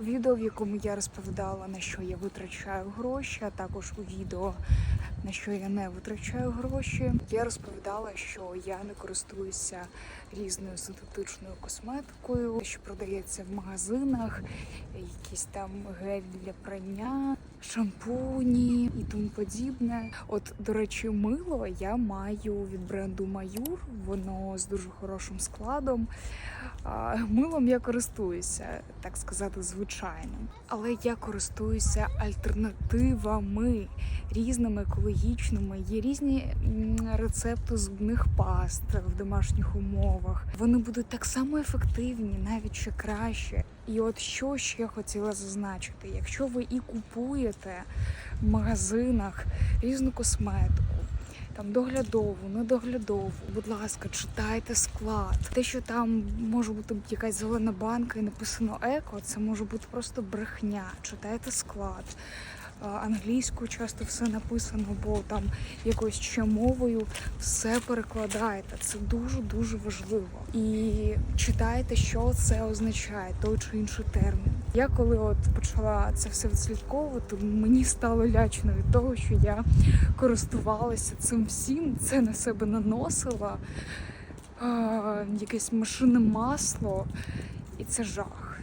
Відео, в якому я розповідала, на що я витрачаю гроші, а також у відео, на що я не витрачаю гроші. Я розповідала, що я не користуюся різною синтетичною косметикою, що продається в магазинах, якісь там гель для прання, шампуні і тому подібне. От, до речі, мило я маю від бренду Маюр, воно з дуже хорошим складом. Милом я користуюся, так сказати, звичайним. Але я користуюся альтернативами різними екологічними. Є різні рецепти зубних паст в домашніх умовах. Вони будуть так само ефективні, навіть ще краще. І от що ще хотіла зазначити: якщо ви і купуєте в магазинах різну косметику. Там доглядову, недоглядову. Будь ласка, читайте склад. Те, що там може бути якась зелена банка і написано еко, це може бути просто брехня. Читайте склад. А, Англійською часто все написано, бо там якоюсь ще мовою все перекладаєте. Це дуже дуже важливо. І читайте, що це означає, той чи інший термін. Я коли от почала це все відслідковувати, мені стало лячно від того, що я користувалася цим всім, це на себе наносила, а, якесь машинне масло, і це жах.